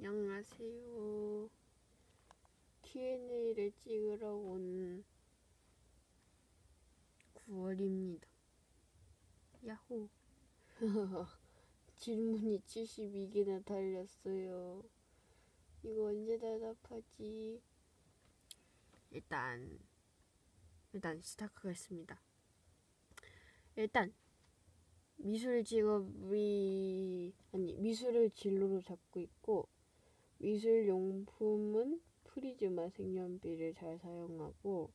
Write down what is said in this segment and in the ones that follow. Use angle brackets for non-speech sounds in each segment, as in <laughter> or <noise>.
안녕하세요. Q&A를 찍으러 온 9월입니다. 야호. <laughs> 질문이 72개나 달렸어요. 이거 언제 대답하지? 일단, 일단 시작하겠습니다. 일단, 미술 직업이, 아니, 미술을 진로로 잡고 있고, 미술 용품은 프리즈마 색연필을 잘 사용하고,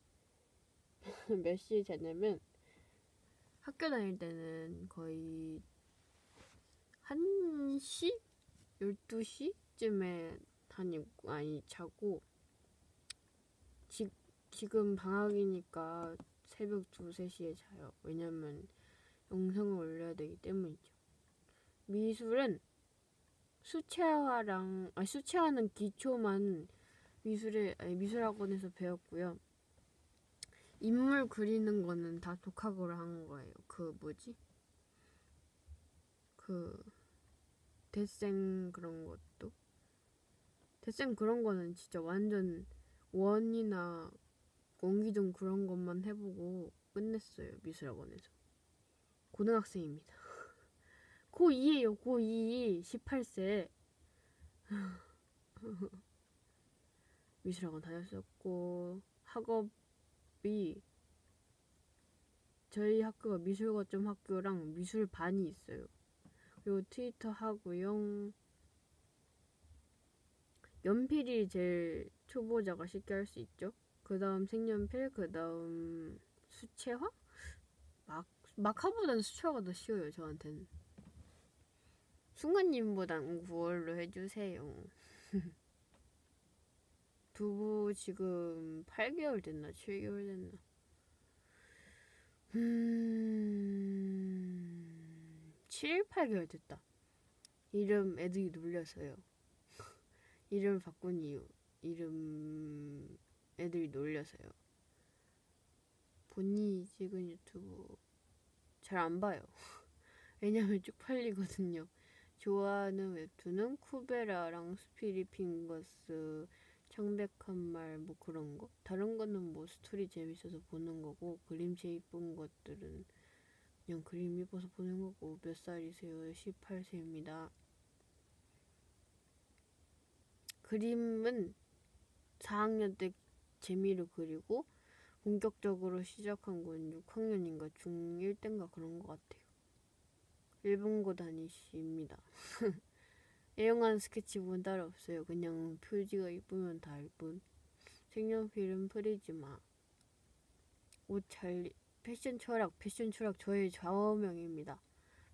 <laughs> 몇 시에 자냐면, 학교 다닐 때는 거의 1시? 12시쯤에 다니고, 아니, 자고, 지, 지금 방학이니까 새벽 2, 3시에 자요. 왜냐면 영상을 올려야 되기 때문이죠. 미술은 수채화랑, 아, 수채화는 기초만 미술에, 아니, 미술학원에서 배웠고요. 인물 그리는 거는 다 독학으로 한 거예요. 그 뭐지? 그 대생 그런 것도 대생 그런 거는 진짜 완전 원이나 원기둥 그런 것만 해보고 끝냈어요 미술학원에서 고등학생입니다 고2에요 고2 18세 미술학원 다녔었고 학업이 저희 학교가 미술거점 학교랑 미술반이 있어요 그리고 트위터 하고요 연필이 제일 초보자가 쉽게 할 수 있죠. 그 다음 색연필, 그 다음 수채화? 막, 마카보다는 수채화가 더 쉬워요, 저한테는. 순간님보단 9월로 해주세요. <laughs> 두부 지금 8개월 됐나, 7개월 됐나. 음, 7, 8개월 됐다. 이름 애들이 놀려서요. <laughs> 이름 바꾼 이유. 이름 애들이 놀려서요. 본인이 찍은 유튜브 잘 안 봐요. <laughs> 왜냐면 쪽팔리거든요. 좋아하는 웹툰은 쿠베라랑 스피릿 핑거스, 창백한 말, 뭐 그런 거. 다른 거는 뭐 스토리 재밌어서 보는 거고, 그림체 이쁜 것들은 그냥 그림 이뻐서 보는 거고, 몇 살이세요? 18세입니다. 그림은 4학년 때 재미로 그리고 본격적으로 시작한 건 6학년인가 중1 땐가 그런 것 같아요. 일본고 다니십니다. <laughs> 애용한 스케치북은 따로 없어요. 그냥 표지가 이쁘면 다일 뿐. 색연필은 프리즈마. 옷 잘, 패션 철학, 패션 철학 저의 좌우명입니다.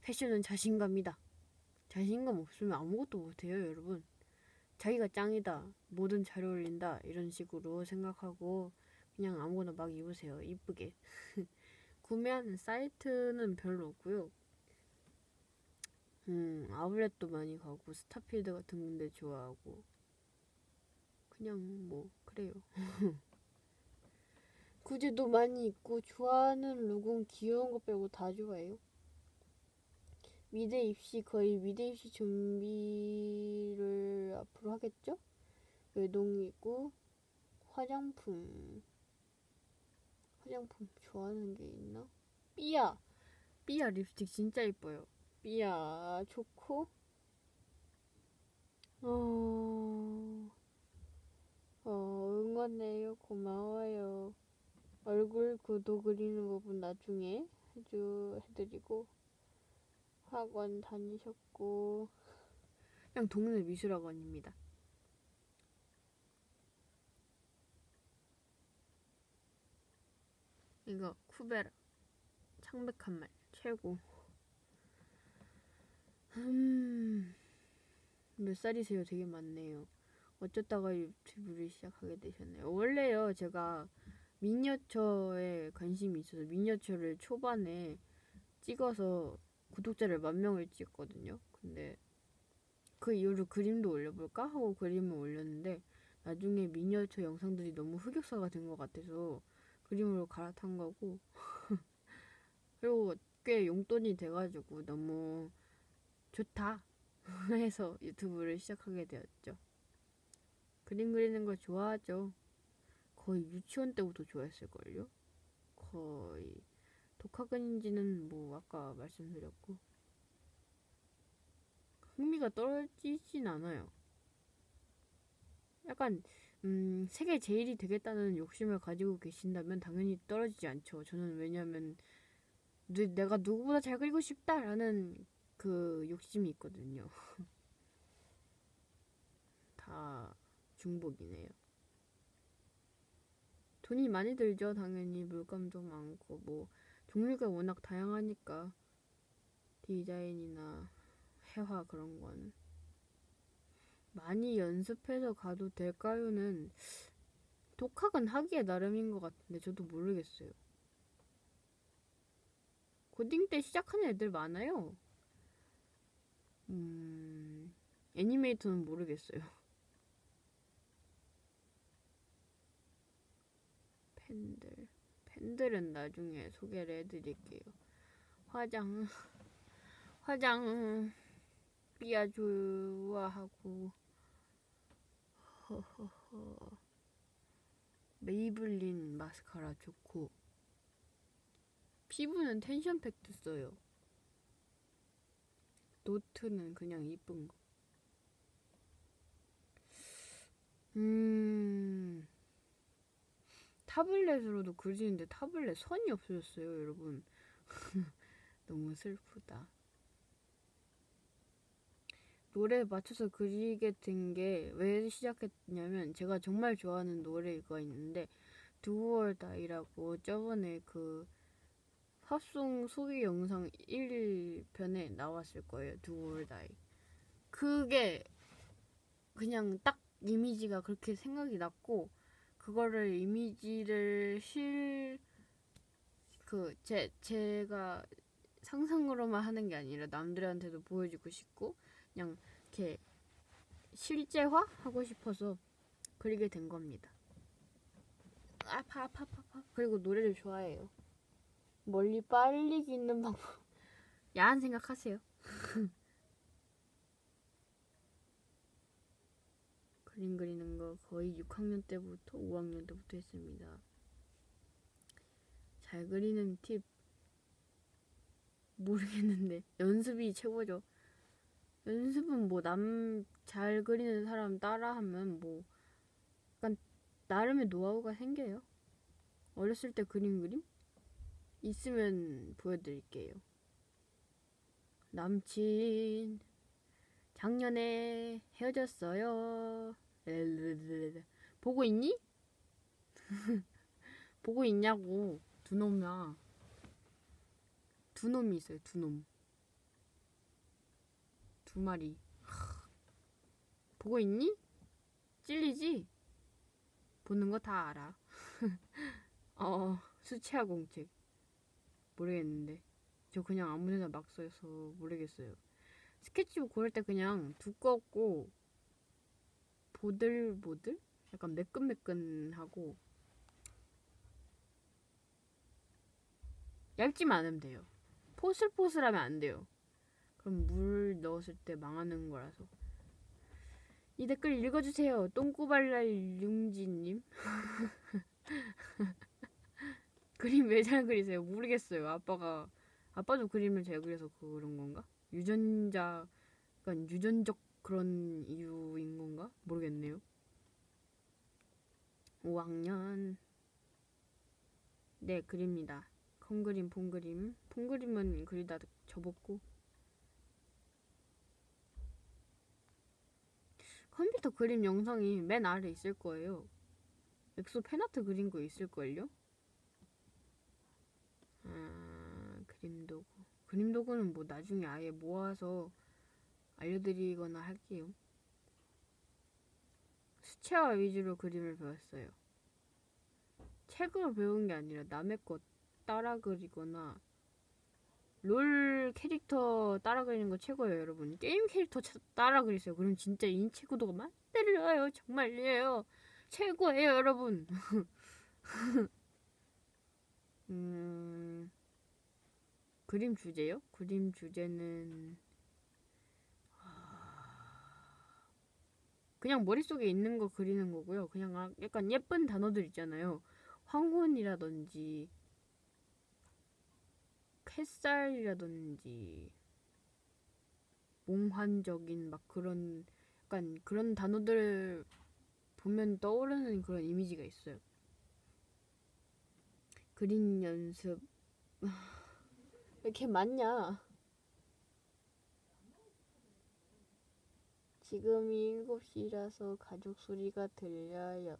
패션은 자신감이다. 자신감 없으면 아무것도 못해요, 여러분. 자기가 짱이다. 뭐든 잘 어울린다. 이런 식으로 생각하고 그냥 아무거나 막 입으세요. 이쁘게. <laughs> 구매하는 사이트는 별로 없고요. 음, 아울렛도 많이 가고 스타필드 같은 군데 좋아하고 그냥 뭐 그래요. <laughs> 구제도 많이 있고 좋아하는 룩은 귀여운 거 빼고 다 좋아해요. 미대 입시 거의 미대 입시 준비를 앞으로 하겠죠? 외동이고 화장품 화장품 좋아하는 게 있나? 삐아 삐아 립스틱 진짜 이뻐요. 삐아 초코 어... 어 응원해요. 고마워요. 얼굴 구도 그리는 부분 나중에 해주 해드리고. 학원 다니셨고. 그냥 동네 미술학원입니다. 이거 쿠베라 창백한 말 최고 음... 몇 살이세요? 되게 많네요. 어쩌다가 유튜브를 시작하게 되셨나요? 원래요 제가 미니어처에 관심이 있어서 미니어처를 초반에 찍어서 구독자를 만 명을 찍었거든요. 근데 그 이후로 그림도 올려볼까 하고 그림을 올렸는데 나중에 미니어처 영상들이 너무 흑역사가 된 것 같아서 그림으로 갈아탄 거고 <laughs> 그리고 꽤 용돈이 돼가지고 너무 좋다. <laughs> 해서 유튜브를 시작하게 되었죠. 그림 그리는 걸 좋아하죠. 거의 유치원 때부터 좋아했을걸요? 거의 독학은인지는 뭐 아까 말씀드렸고 흥미가 떨어지진 않아요. 약간 음, 세계 제일이 되겠다는 욕심을 가지고 계신다면 당연히 떨어지지 않죠. 저는 왜냐면 내가 누구보다 잘 그리고 싶다라는 그 욕심이 있거든요. <laughs> 다 중복이네요. 돈이 많이 들죠. 당연히 물감도 많고 뭐 종류가 워낙 다양하니까 디자인이나 회화 그런 거는 많이 연습해서 가도 될까요는 독학은 하기에 나름인 것 같은데 저도 모르겠어요. 고딩 때 시작하는 애들 많아요. 음, 애니메이터는 모르겠어요. <laughs> 팬들. 팬들은 나중에 소개를 해드릴게요. 화장, <laughs> 화장, 삐아 좋아하고, 허허허. 메이블린 마스카라 좋고, 피부는 텐션 팩트 써요. 노트는 그냥 이쁜 거. 음, 타블렛으로도 그리는데 타블렛 선이 없어졌어요, 여러분. <laughs> 너무 슬프다. 노래에 맞춰서 그리게 된 게 왜 시작했냐면 제가 정말 좋아하는 노래가 있는데 두월다이라고 저번에 그 팝송 소개 영상 1편에 나왔을 거예요. 두월다이. 그게 그냥 딱 이미지가 그렇게 생각이 났고 그거를 이미지를 실 그 제 제가 상상으로만 하는 게 아니라 남들한테도 보여주고 싶고 그냥 이렇게 실제화 하고 싶어서 그리게 된 겁니다. 아파 아파 아파 아파 그리고 노래를 좋아해요. 멀리 빨리 기는 방법 <laughs> 야한 생각하세요. <laughs> 그림 그리는 거 거의 6학년 때부터 5학년 때부터 했습니다. 잘 그리는 팁 모르겠는데 <laughs> 연습이 최고죠. 연습은 뭐 남 잘 그리는 사람 따라하면 뭐 약간 나름의 노하우가 생겨요. 어렸을 때 그린 그림 있으면 보여드릴게요. 남친 작년에 헤어졌어요. 보고 있니? <laughs> 보고 있냐고 두 놈이야. 두 놈이 있어요. 두 놈. 두 마리. 보고 있니? 찔리지? 보는 거 다 알아. <laughs> 어, 수채화 공책. 모르겠는데. 저 그냥 아무 데나 막 써서 모르겠어요. 스케치북 고를 때 그냥 두껍고 보들보들? 약간 매끈매끈하고 얇지만 않으면 돼요. 포슬포슬하면 안 돼요. 그럼 물 넣었을 때 망하는 거라서. 이 댓글 읽어주세요. 똥꼬발랄 융지님. <laughs> 그림 왜 잘 그리세요? 모르겠어요. 아빠가 아빠도 그림을 잘 그려서 그런 건가? 유전자, 약간 유전적 그런 이유인 건가? 모르겠네요. 5학년. 네, 그립니다. 콩그림, 폰 그림. 폰 그림은 그리다 접었고. 컴퓨터 그림 영상이 맨 아래 있을 거예요. 엑소 팬아트 그린 거 있을걸요? 아, 그림 도구. 그림 도구는 뭐 나중에 아예 모아서 알려드리거나 할게요. 수채화 위주로 그림을 배웠어요. 책으로 배운 게 아니라 남의 것 따라 그리거나 롤 캐릭터 따라 그리는 거 최고예요, 여러분. 게임 캐릭터 따라 그리세요. 그럼 진짜 인체 구도가 만들어요. 정말요. 최고예요, 여러분. <laughs> 그림 주제요? 그림 주제는 아, 그냥 머릿속에 있는 거 그리는 거고요. 그냥 아- 약간 예쁜 단어들 있잖아요. 황혼이라든지 햇살이라든지 몽환적인 막 그런 약간 그런 단어들 보면 떠오르는 그런 이미지가 있어요. 그림 연습 왜 이렇게 많냐? 지금이 7시라서 가족 소리가 들려요.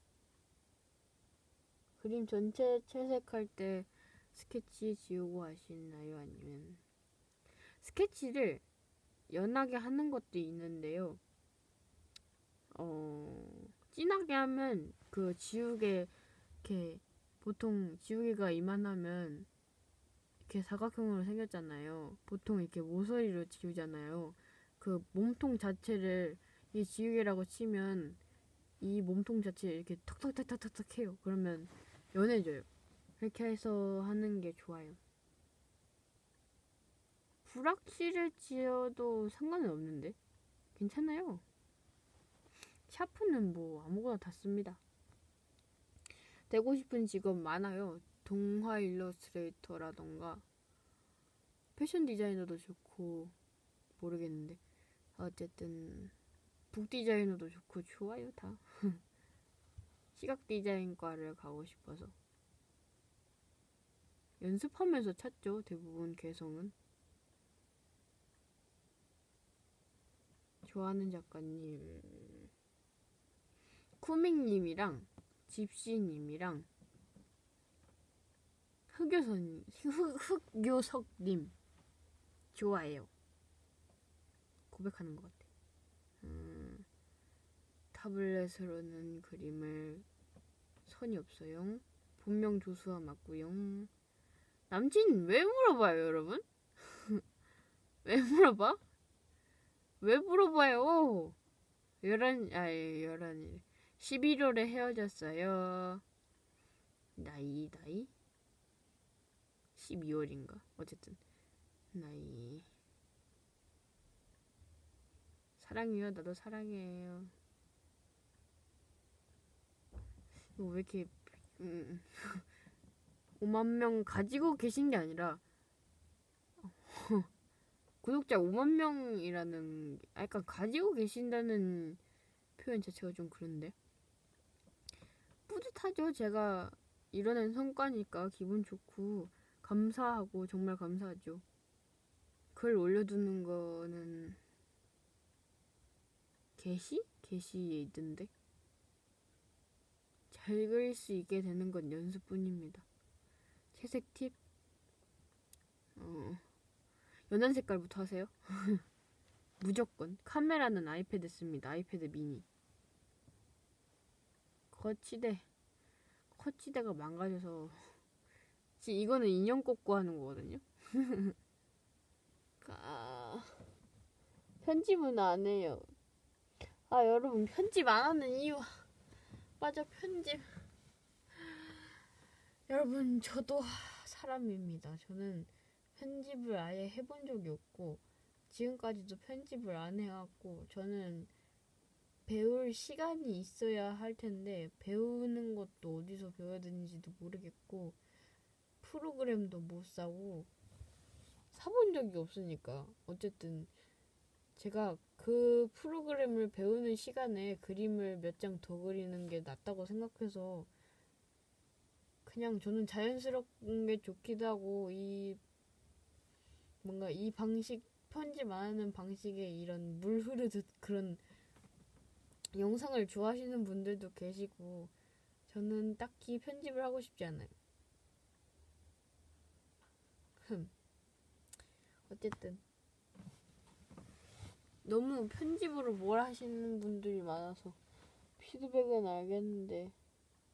그림 전체 채색할 때 스케치 지우고 하시나요? 아니면 스케치를 연하게 하는 것도 있는데요. 어, 진하게 하면 그 지우개 이렇게 보통 지우개가 이만하면 이렇게 사각형으로 생겼잖아요. 보통 이렇게 모서리로 지우잖아요. 그 몸통 자체를 이 지우개라고 치면 이 몸통 자체를 이렇게 턱턱턱턱턱 해요. 그러면 연해져요. 그렇게 해서 하는 게 좋아요. 불확실을 지어도 상관은 없는데 괜찮아요. 샤프는 뭐 아무거나 다 씁니다. 되고 싶은 직업 많아요. 동화 일러스트레이터라던가 패션 디자이너도 좋고 모르겠는데 어쨌든 북 디자이너도 좋고 좋아요 다. <laughs> 시각 디자인과를 가고 싶어서 연습하면서 찾죠 대부분 개성은. 좋아하는 작가님 쿠밍님이랑 집시님이랑 흑요선 흑, 흑요석님 좋아해요. 고백하는 것 같아. 음, 타블렛으로는 그림을 선이 없어요. 본명 조수아 맞고요. 남친 왜 물어봐요, 여러분? <laughs> 왜 물어봐? 왜 물어봐요? 열한 아예 열한 11월에 헤어졌어요. 나이 나이 12월인가? 어쨌든. 나이. 사랑해요. 나도 사랑해요. 이거 왜 이렇게 음, <laughs> 5만 명 가지고 계신 게 아니라 <laughs> 구독자 5만 명이라는 아, 약간 가지고 계신다는 표현 자체가 좀 그런데. 뿌듯하죠. 제가 이뤄낸 성과니까 기분 좋고 감사하고 정말 감사하죠. 글 올려두는 거는 게시? 게시에 있던데? 잘 그릴 수 있게 되는 건 연습뿐입니다. 채색 팁? 어, 연한 색깔부터 하세요. <laughs> 무조건. 카메라는 아이패드 씁니다. 아이패드 미니. 거치대. 거치대가 망가져서 지금 이거는 인형 꽂고 하는 거거든요? <laughs> 아, 편집은 안 해요. 아 여러분 편집 안 하는 이유. 맞아 편집. 여러분 저도 사람입니다. 저는 편집을 아예 해본 적이 없고 지금까지도 편집을 안 해왔고 저는 배울 시간이 있어야 할 텐데 배우는 것도 어디서 배워야 되는지도 모르겠고 프로그램도 못 사고 사본 적이 없으니까 어쨌든 제가 그 프로그램을 배우는 시간에 그림을 몇 장 더 그리는 게 낫다고 생각해서 그냥 저는 자연스러운 게 좋기도 하고 이 뭔가 이 방식 편집 안 하는 방식의 이런 물 흐르듯 그런 영상을 좋아하시는 분들도 계시고 저는 딱히 편집을 하고 싶지 않아요. 흠. 어쨌든 너무 편집으로 뭘 하시는 분들이 많아서 피드백은 알겠는데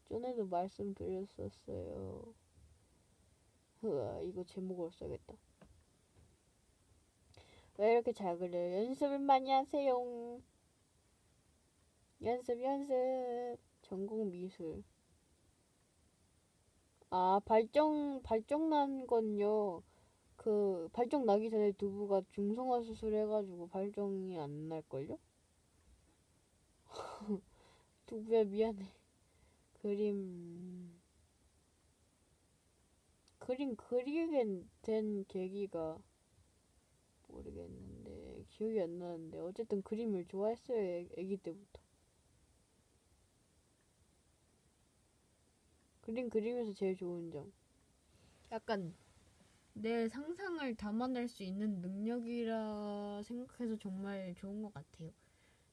전에도 말씀드렸었어요. 흐아 이거 제목으로 써야겠다. 왜 이렇게 잘 그려요? 연습을 많이 하세요. 연습 연습 전공 미술 아 발정 발정 난 건요 그 발정 나기 전에 두부가 중성화 수술 해가지고 발정이 안 날걸요? <laughs> 두부야 미안해. 그림 그림 그리게 된 계기가 모르겠는데 기억이 안 나는데 어쨌든 그림을 좋아했어요 애- 애기 때부터. 그림 그리면서 제일 좋은 점. 약간 내 상상을 담아낼 수 있는 능력이라 생각해서 정말 좋은 것 같아요.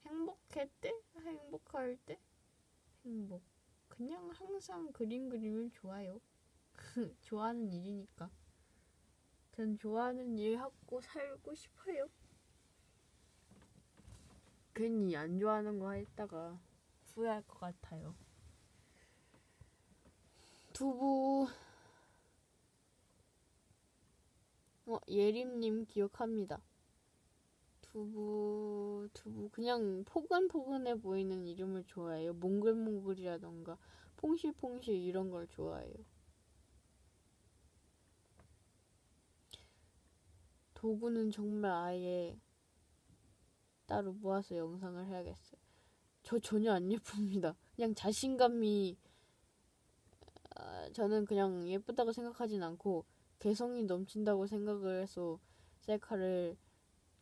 행복할 때? 행복할 때? 행복. 그냥 항상 그림 그리면 좋아요. <laughs> 좋아하는 일이니까. 전 좋아하는 일 하고 살고 싶어요. 괜히 안 좋아하는 거 했다가 후회할 것 같아요. 두부. 어, 예림님 기억합니다. 두부, 두부. 그냥 포근포근해 보이는 이름을 좋아해요. 몽글몽글이라던가, 퐁실퐁실 이런 걸 좋아해요. 도구는 정말 아예 따로 모아서 영상을 해야겠어요. 저 전혀 안 예쁩니다. 그냥 자신감이, 아, 저는 그냥 예쁘다고 생각하진 않고, 개성이 넘친다고 생각을 해서 셀카를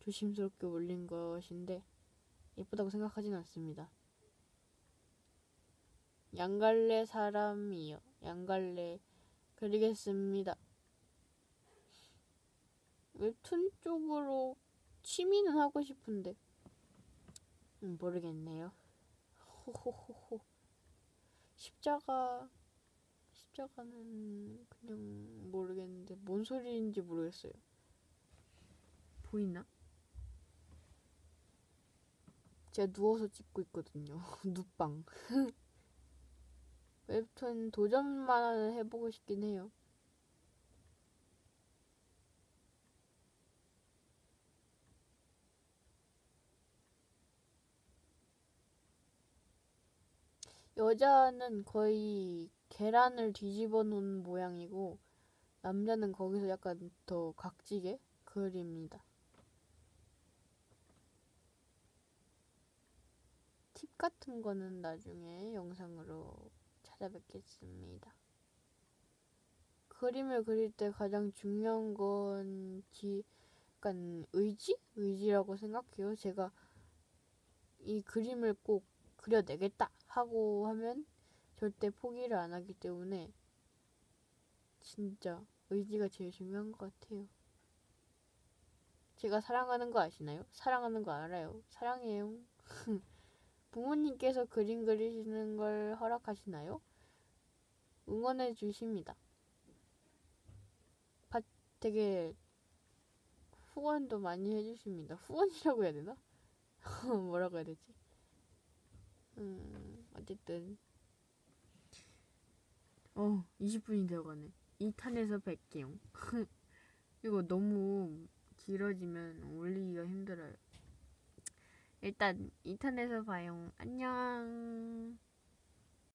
조심스럽게 올린 것인데 예쁘다고 생각하진 않습니다. 양갈래 사람이요. 양갈래 그리겠습니다. 웹툰 쪽으로 취미는 하고 싶은데 음, 모르겠네요. 호호호호 십자가 십자가는 그냥 모르겠는데 뭔 소리인지 모르겠어요. 보이나? 제가 누워서 찍고 있거든요. <laughs> 눕방. <laughs> 웹툰 도전만 해보고 싶긴 해요. 여자는 거의 계란을 뒤집어 놓은 모양이고 남자는 거기서 약간 더 각지게 그립니다. 팁 같은 거는 나중에 영상으로 찾아뵙겠습니다. 그림을 그릴 때 가장 중요한 건 기, 약간 의지? 의지라고 생각해요. 제가 이 그림을 꼭 그려내겠다 하고 하면 절대 포기를 안 하기 때문에 진짜 의지가 제일 중요한 것 같아요. 제가 사랑하는 거 아시나요? 사랑하는 거 알아요. 사랑해요. <laughs> 부모님께서 그림 그리시는 걸 허락하시나요? 응원해 주십니다. 되게 후원도 많이 해주십니다. 후원이라고 해야 되나? <laughs> 뭐라고 해야 되지? 음, 어쨌든 어, 20분이 되어가네. 2탄에서 뵐게요. <laughs> 이거 너무 길어지면 올리기가 힘들어요. 일단 2탄에서 봐요. 안녕.